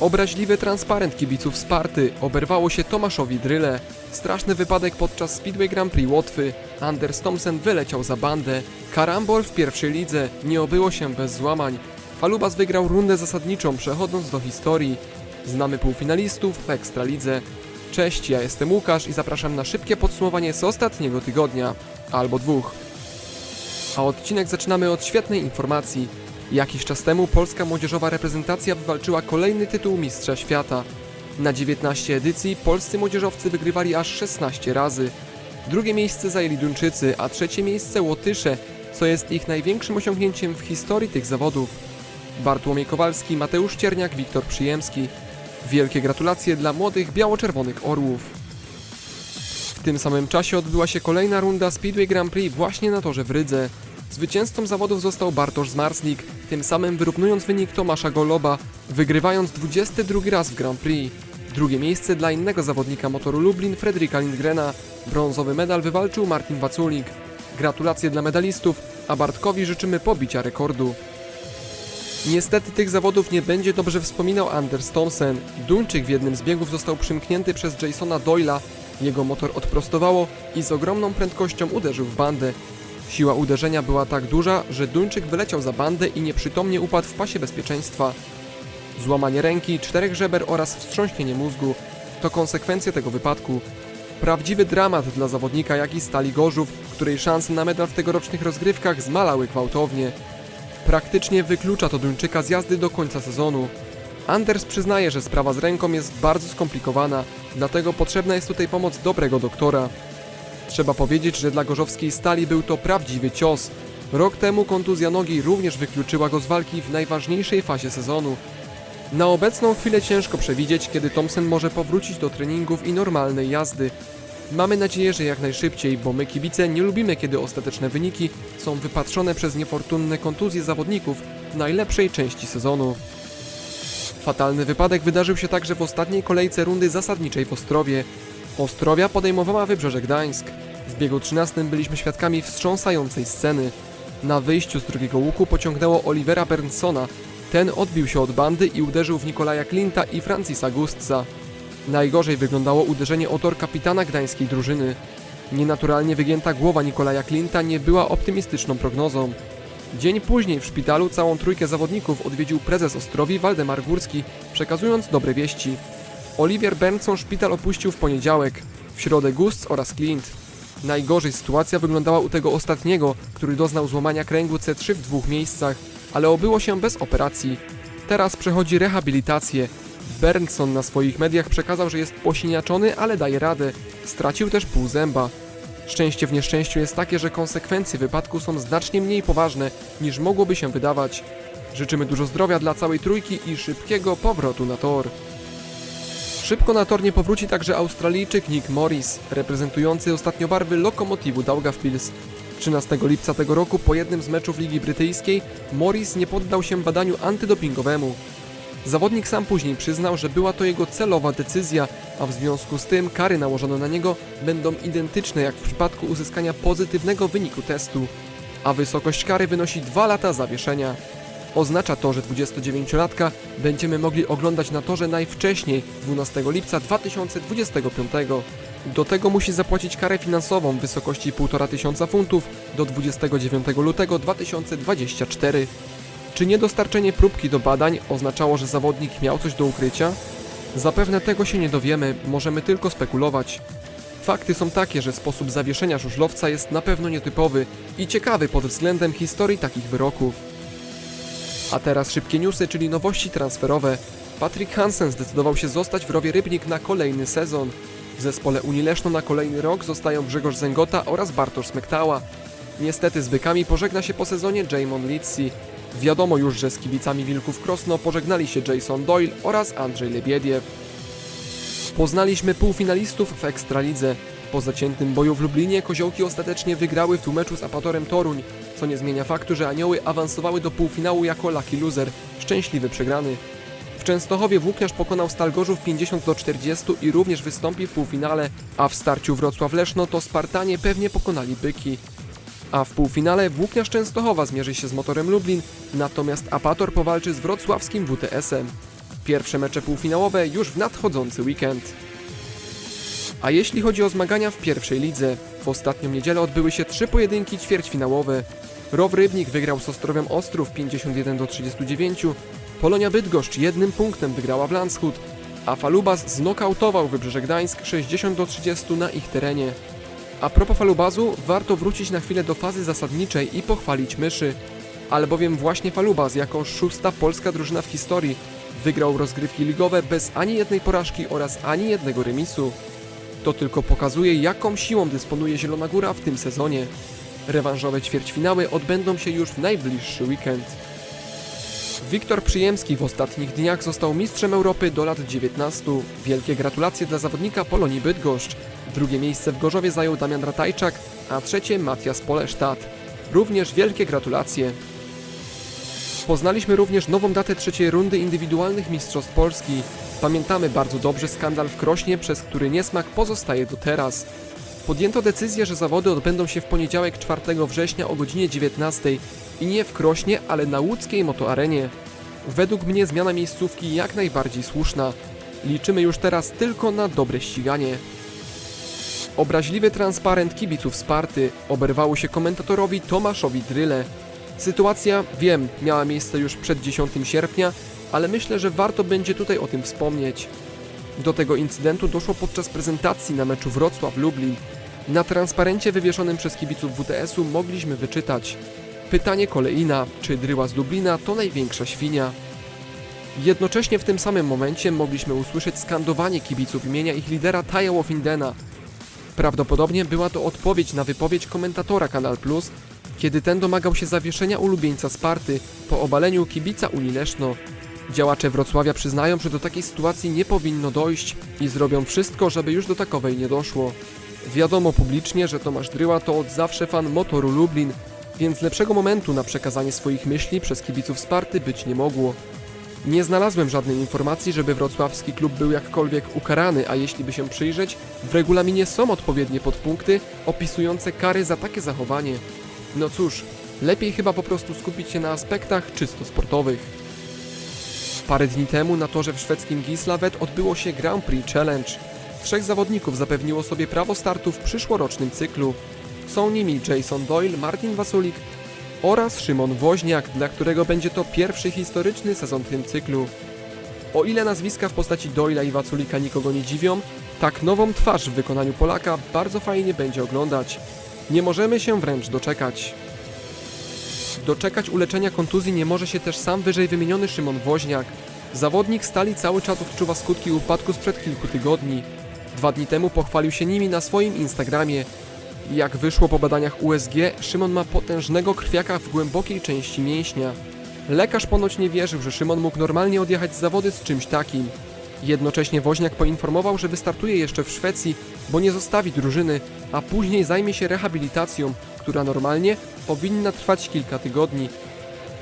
Obraźliwy transparent kibiców Sparty oberwało się Tomaszowi Dryle. Straszny wypadek podczas Speedway Grand Prix Łotwy. Anders Thompson wyleciał za bandę. Karambol w pierwszej lidze. Nie obyło się bez złamań. Falubas wygrał rundę zasadniczą, przechodząc do historii. Znamy półfinalistów w Ekstralidze. Cześć, ja jestem Łukasz i zapraszam na szybkie podsumowanie z ostatniego tygodnia. Albo dwóch. A odcinek zaczynamy od świetnej informacji. Jakiś czas temu polska młodzieżowa reprezentacja wywalczyła kolejny tytuł Mistrza Świata. Na 19 edycji polscy młodzieżowcy wygrywali aż 16 razy. Drugie miejsce zajęli Duńczycy, a trzecie miejsce Łotysze, co jest ich największym osiągnięciem w historii tych zawodów. Bartłomiej Kowalski, Mateusz Cierniak, Wiktor Przyjemski. Wielkie gratulacje dla młodych biało-czerwonych orłów. W tym samym czasie odbyła się kolejna runda Speedway Grand Prix właśnie na torze w Rydze. Zwycięzcą zawodów został Bartosz Zmarslik, tym samym wyrównując wynik Tomasza Goloba, wygrywając 22 raz w Grand Prix. Drugie miejsce dla innego zawodnika motoru Lublin, Fredrika Lindgrena. Brązowy medal wywalczył Martin Waculik. Gratulacje dla medalistów, a Bartkowi życzymy pobicia rekordu. Niestety tych zawodów nie będzie dobrze wspominał Anders Thompson. Duńczyk w jednym z biegów został przymknięty przez Jasona Doyla. Jego motor odprostowało i z ogromną prędkością uderzył w bandę. Siła uderzenia była tak duża, że Duńczyk wyleciał za bandę i nieprzytomnie upadł w pasie bezpieczeństwa. Złamanie ręki, czterech żeber oraz wstrząśnienie mózgu to konsekwencje tego wypadku. Prawdziwy dramat dla zawodnika jak i Stali Gorzów, której szanse na medal w tegorocznych rozgrywkach zmalały gwałtownie. Praktycznie wyklucza to Duńczyka z jazdy do końca sezonu. Anders przyznaje, że sprawa z ręką jest bardzo skomplikowana, dlatego potrzebna jest tutaj pomoc dobrego doktora. Trzeba powiedzieć, że dla gorzowskiej stali był to prawdziwy cios. Rok temu kontuzja nogi również wykluczyła go z walki w najważniejszej fazie sezonu. Na obecną chwilę ciężko przewidzieć, kiedy Thompson może powrócić do treningów i normalnej jazdy. Mamy nadzieję, że jak najszybciej, bo my kibice nie lubimy, kiedy ostateczne wyniki są wypatrzone przez niefortunne kontuzje zawodników w najlepszej części sezonu. Fatalny wypadek wydarzył się także w ostatniej kolejce rundy zasadniczej w Ostrowie. Ostrowia podejmowała Wybrzeże Gdańsk. W biegu 13 byliśmy świadkami wstrząsającej sceny. Na wyjściu z drugiego łuku pociągnęło Olivera Bernsona. Ten odbił się od bandy i uderzył w Nikolaja Klinta i Francisa Gustza. Najgorzej wyglądało uderzenie o tor kapitana gdańskiej drużyny. Nienaturalnie wygięta głowa Nikolaja Klinta nie była optymistyczną prognozą. Dzień później w szpitalu całą trójkę zawodników odwiedził prezes Ostrowi Waldemar Górski, przekazując dobre wieści. Olivier Bernson szpital opuścił w poniedziałek, w środę Gust oraz Clint. Najgorzej sytuacja wyglądała u tego ostatniego, który doznał złamania kręgu C3 w dwóch miejscach, ale obyło się bez operacji. Teraz przechodzi rehabilitację. Bernson na swoich mediach przekazał, że jest posiniaczony, ale daje radę. Stracił też pół zęba. Szczęście w nieszczęściu jest takie, że konsekwencje wypadku są znacznie mniej poważne niż mogłoby się wydawać. Życzymy dużo zdrowia dla całej trójki i szybkiego powrotu na tor. Szybko na tor nie powróci także Australijczyk Nick Morris, reprezentujący ostatnio barwy Lokomotivu Daugavpils. 13 lipca tego roku po jednym z meczów Ligi Brytyjskiej Morris nie poddał się badaniu antydopingowemu. Zawodnik sam później przyznał, że była to jego celowa decyzja, a w związku z tym kary nałożone na niego będą identyczne jak w przypadku uzyskania pozytywnego wyniku testu, a wysokość kary wynosi 2 lata zawieszenia. Oznacza to, że 29-latka będziemy mogli oglądać na torze najwcześniej 12 lipca 2025. Do tego musi zapłacić karę finansową w wysokości 1,5 tysiąca funtów do 29 lutego 2024. Czy niedostarczenie próbki do badań oznaczało, że zawodnik miał coś do ukrycia? Zapewne tego się nie dowiemy, możemy tylko spekulować. Fakty są takie, że sposób zawieszenia żużlowca jest na pewno nietypowy i ciekawy pod względem historii takich wyroków. A teraz szybkie newsy, czyli nowości transferowe. Patrick Hansen zdecydował się zostać w Rowie Rybnik na kolejny sezon. W zespole Unii Leszno na kolejny rok zostają Grzegorz Zęgota oraz Bartosz Smektała. Niestety z bykami pożegna się po sezonie Jamon Litsi. Wiadomo już, że z kibicami Wilków Krosno pożegnali się Jason Doyle oraz Andrzej Lebiediew. Poznaliśmy półfinalistów w Ekstralidze. Po zaciętym boju w Lublinie koziołki ostatecznie wygrały w dwumeczu z Apatorem Toruń, co nie zmienia faktu, że anioły awansowały do półfinału jako lucky loser, szczęśliwy przegrany. W Częstochowie Włókniarz pokonał Stal Gorzów 50 do 40 i również wystąpi w półfinale, a w starciu Wrocław-Leszno to Spartanie pewnie pokonali Byki. A w półfinale Włókniarz Częstochowa zmierzy się z Motorem Lublin, natomiast Apator powalczy z wrocławskim WTS-em. Pierwsze mecze półfinałowe już w nadchodzący weekend. A jeśli chodzi o zmagania w pierwszej lidze, w ostatnią niedzielę odbyły się trzy pojedynki ćwierćfinałowe. Row Rybnik wygrał z Ostrowią Ostrów 51 do 39, Polonia Bydgoszcz jednym punktem wygrała w Landshut, a Falubas znokautował Wybrzeże Gdańsk 60 do 30 na ich terenie. A propos Falubazu, warto wrócić na chwilę do fazy zasadniczej i pochwalić myszy, albowiem właśnie Falubaz jako szósta polska drużyna w historii wygrał rozgrywki ligowe bez ani jednej porażki oraz ani jednego remisu. To tylko pokazuje, jaką siłą dysponuje Zielona Góra w tym sezonie. Rewanżowe ćwierćfinały odbędą się już w najbliższy weekend. Wiktor Przyjemski w ostatnich dniach został mistrzem Europy do lat 19. Wielkie gratulacje dla zawodnika Polonii Bydgoszcz. Drugie miejsce w Gorzowie zajął Damian Ratajczak, a trzecie Matias Polesztat. Również wielkie gratulacje. Poznaliśmy również nową datę trzeciej rundy indywidualnych Mistrzostw Polski. Pamiętamy bardzo dobrze skandal w Krośnie, przez który niesmak pozostaje do teraz. Podjęto decyzję, że zawody odbędą się w poniedziałek 4 września o godzinie 19 i nie w Krośnie, ale na łódzkiej motoarenie. Według mnie zmiana miejscówki jak najbardziej słuszna. Liczymy już teraz tylko na dobre ściganie. Obraźliwy transparent kibiców Sparty oberwało się komentatorowi Tomaszowi Dryle. Sytuacja, wiem, miała miejsce już przed 10 sierpnia, ale myślę, że warto będzie tutaj o tym wspomnieć. Do tego incydentu doszło podczas prezentacji na meczu Wrocław-Lublin. Na transparencie wywieszonym przez kibiców WTS-u mogliśmy wyczytać Pytanie kolejna, czy Dryła z Lublina to największa świnia? Jednocześnie w tym samym momencie mogliśmy usłyszeć skandowanie kibiców imienia ich lidera Taja Wofindena. Prawdopodobnie była to odpowiedź na wypowiedź komentatora Kanal Plus, kiedy ten domagał się zawieszenia ulubieńca Sparty po obaleniu kibica Uli Leszno. Działacze Wrocławia przyznają, że do takiej sytuacji nie powinno dojść i zrobią wszystko, żeby już do takowej nie doszło. Wiadomo publicznie, że Tomasz Dryła to od zawsze fan motoru Lublin, więc lepszego momentu na przekazanie swoich myśli przez kibiców Sparty być nie mogło. Nie znalazłem żadnej informacji, żeby wrocławski klub był jakkolwiek ukarany, a jeśli by się przyjrzeć, w regulaminie są odpowiednie podpunkty opisujące kary za takie zachowanie. No cóż, lepiej chyba po prostu skupić się na aspektach czysto sportowych. Parę dni temu na torze w szwedzkim Gislaved odbyło się Grand Prix Challenge. Trzech zawodników zapewniło sobie prawo startu w przyszłorocznym cyklu. Są nimi Jason Doyle, Martin Wasulik oraz Szymon Woźniak, dla którego będzie to pierwszy historyczny sezon w tym cyklu. O ile nazwiska w postaci Doyla i Waculika nikogo nie dziwią, tak nową twarz w wykonaniu Polaka bardzo fajnie będzie oglądać. Nie możemy się wręcz doczekać. Doczekać uleczenia kontuzji nie może się też sam wyżej wymieniony Szymon Woźniak. Zawodnik stali cały czas odczuwa skutki upadku sprzed kilku tygodni. Dwa dni temu pochwalił się nimi na swoim Instagramie. Jak wyszło po badaniach USG, Szymon ma potężnego krwiaka w głębokiej części mięśnia. Lekarz ponoć nie wierzył, że Szymon mógł normalnie odjechać z zawody z czymś takim. Jednocześnie Woźniak poinformował, że wystartuje jeszcze w Szwecji, bo nie zostawi drużyny, a później zajmie się rehabilitacją, która normalnie powinna trwać kilka tygodni.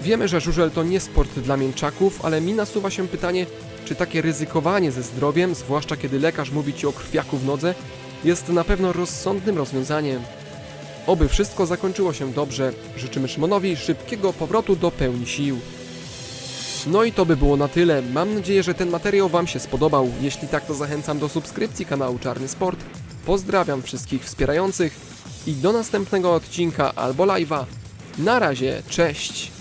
Wiemy, że żużel to nie sport dla mięczaków, ale mi nasuwa się pytanie, czy takie ryzykowanie ze zdrowiem, zwłaszcza kiedy lekarz mówi ci o krwiaku w nodze, jest na pewno rozsądnym rozwiązaniem. Oby wszystko zakończyło się dobrze. Życzymy Szymonowi szybkiego powrotu do pełni sił. No i to by było na tyle. Mam nadzieję, że ten materiał Wam się spodobał. Jeśli tak, to zachęcam do subskrypcji kanału Czarny Sport. Pozdrawiam wszystkich wspierających i do następnego odcinka albo live'a. Na razie, cześć!